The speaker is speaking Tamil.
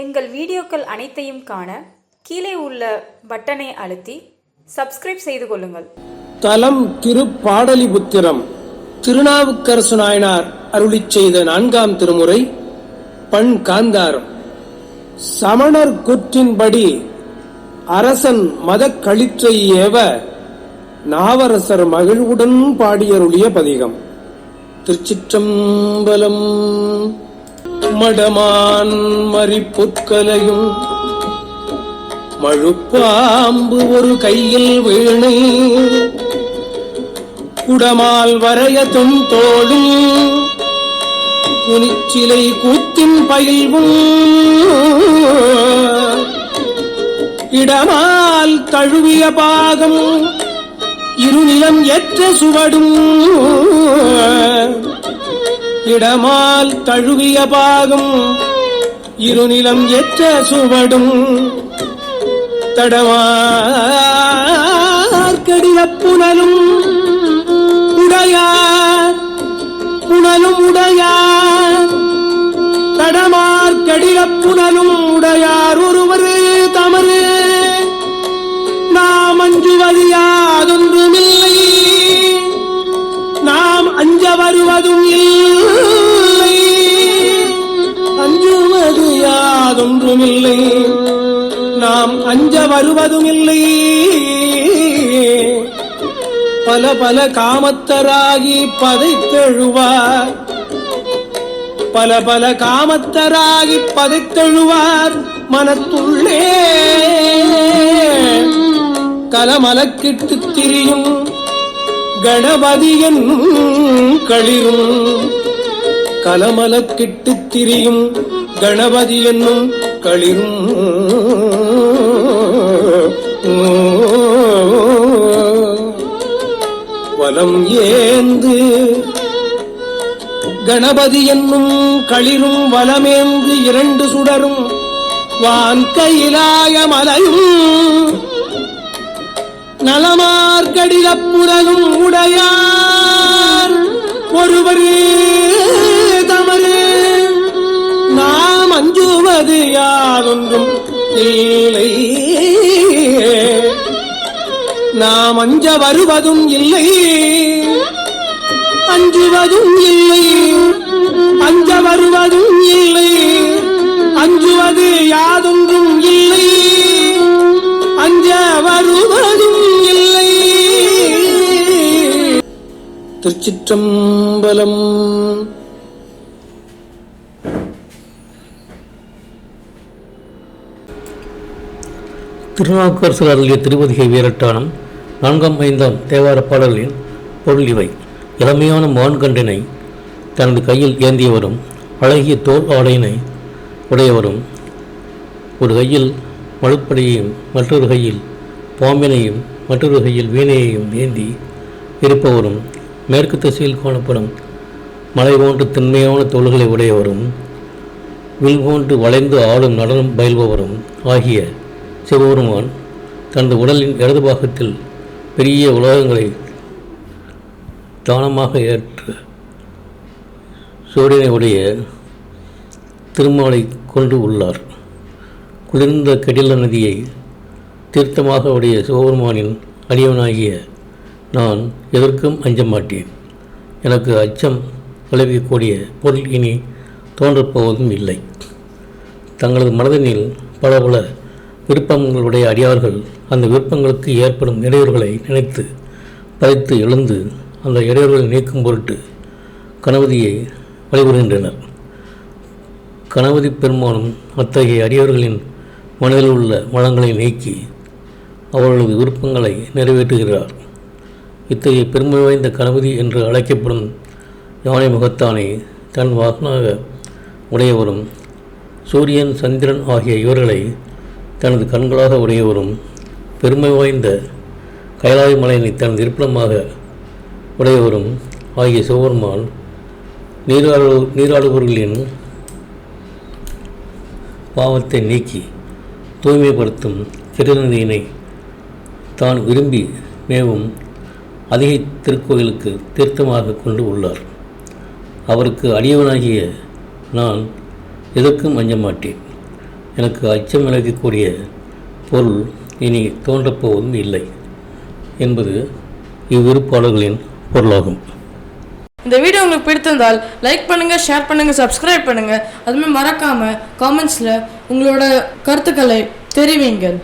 எங்கள் வீடியோக்கள் அனைத்தையும் காண கீழே உள்ள பட்டனை அழுத்தி சப்ஸ்கிரைப் செய்து கொள்ளுங்கள். தலம் திருப்பாடலிபுத்திரம் திருநாவுக்கரசு நாயனார் அருளிச் செய்த நான்காம் திருமுறை பண் காந்தாரம் சமணர் கூற்றின்படி அரசன் மத களிற்றை ஏவ நாவரசர் மகிழ்வுடன் பாடியருளிய பதிகம். திருச்சிற்றம்பலம் மடமான் மறிப்புற்கலையும் மழுப்பாம்பு ஒரு கையில் வீணை குடமால் வரைய தும் தோளும் குனிச்சிலை கூத்தின் பயில்வும் இடமால் தழுவிய பாகம் இருநிலம் ஏற்ற சுவடும் இடமால் தழுவிய பாகம் இருநிலம் ஏற்ற சுவடும் தடவார்கடில புனலும் உடையார் புனலும் உடையார். தடமார்கடில புனலும் உடையார் ஒருவர் தமறு நாம் அஞ்சுவது யாதொன்றுமில்லை அஞ்ச இல்லை. அஞ்சுவது யாதொன்றும் இல்லை நாம் அஞ்ச வருவதும் இல்லை பல பல காமத்தராகி பதைத்தெழுவார். பல பல காமத்தராகி பதைத்தெழுவார் மனத்துள்ளே. கலமலக்கிட்டு திரியும் கணபதியன் களிரும் கலமலக்கிட்டு திரியும் கணபதி என்னும் களிரும். வலம் ஏந்து கணபதி என்னும் களிரும் வலமேந்து இரண்டு சுடரும் வான் கையிலாய மலையும் நலமா நலமார்கடிலப்புறலும் உடையார். ஒருவரே தமரே நாம் அஞ்சுவது யாதொன்றும் இல்லை. நாம் அஞ்ச வருவதும் இல்லை. அஞ்சுவதும் இல்லை. அஞ்ச வருவதும் இல்லை. அஞ்சுவது யாதொன்றும் திருச்சிற்றம்பலம். திருநாவுக்கரசர் அருளிய திருவதிகை வீரட்டானம் நான்காம் ஐந்தாம் தேவார பாடல்களின் பொருள் இவை. இளமையான மான்கண்டினை தனது கையில் ஏந்தியவரும் அழகிய தோல் ஆடையினை உடையவரும் ஒரு கையில் மழுப்படையையும் மற்றொரு கையில் பாம்பினையும் மற்றொரு கையில் வீணையையும் ஏந்தி இருப்பவரும் மேற்கு திசையில் காணப்படும் மலை போன்று திண்மையான தோள்களை உடையவரும் வில் போன்று வளைந்து ஆடும் நடனம் பயில்பவரும் ஆகிய சிவபெருமான் தனது உடலின் இடது பாகத்தில் பெரிய உலோகங்களை தானமாக ஏற்று சூரியனை உடைய திருமாலை கொண்டு உள்ளார். குளிர்ந்த கெடில நதியை தீர்த்தமாக உடைய சிவபெருமானின் அடியவனாகிய நான் எதற்கும் அஞ்ச மாட்டேன் எனக்கு அச்சம் விளைவிக்கக்கூடிய பொருள் இனி தோன்றப்போவதும் இல்லை. தங்களது மனதினில் பல பல விருப்பங்களுடைய அடியார்கள் அந்த விருப்பங்களுக்கு ஏற்படும் இடையூறுகளை நினைத்து பறித்து எழுந்து அந்த இடையூறுகளை நீக்கும் பொருட்டு கணபதியை வழிபடுகின்றனர். கணபதி பெருமானும் அத்தகைய அடியவர்களின் மனதில் உள்ள வளங்களை நீக்கி அவர்களது விருப்பங்களை நிறைவேற்றுகிறார். இத்தகைய பெருமை வாய்ந்த கணபதி என்று அழைக்கப்படும் யானை முகத்தானை தன் வாகனாக உடையவரும் சூரியன் சந்திரன் ஆகிய இவர்களை தனது கண்களாக உடையவரும் பெருமை வாய்ந்த கைலாய மலையினை தனது இருப்பிடமாக உடையவரும் ஆகிய சிவபெருமான் நீராடு நீராடுபவர்களின் பாவத்தை நீக்கி தூய்மைப்படுத்தும் திருநதியினை தான் விரும்பி மேவும் அதிகை திருக்கோயிலுக்கு தீர்த்தமாக கொண்டு உள்ளார். அவருக்கு அடியவனாகிய நான் எதற்கும் அஞ்ச மாட்டேன் எனக்கு அச்சம் விளைவிக்கக்கூடிய பொருள் இனி தோன்றப்போவதும் இல்லை என்பது இவ்விரு பாடல்களின் பொருளாகும். இந்த வீடியோ உங்களுக்கு பிடித்திருந்தால் லைக் பண்ணுங்கள் ஷேர் பண்ணுங்கள் சப்ஸ்கிரைப் பண்ணுங்கள் அதுமாதிரி மறக்காமல் காமெண்ட்ஸில் உங்களோட கருத்துக்களை தெரிவிங்கள்.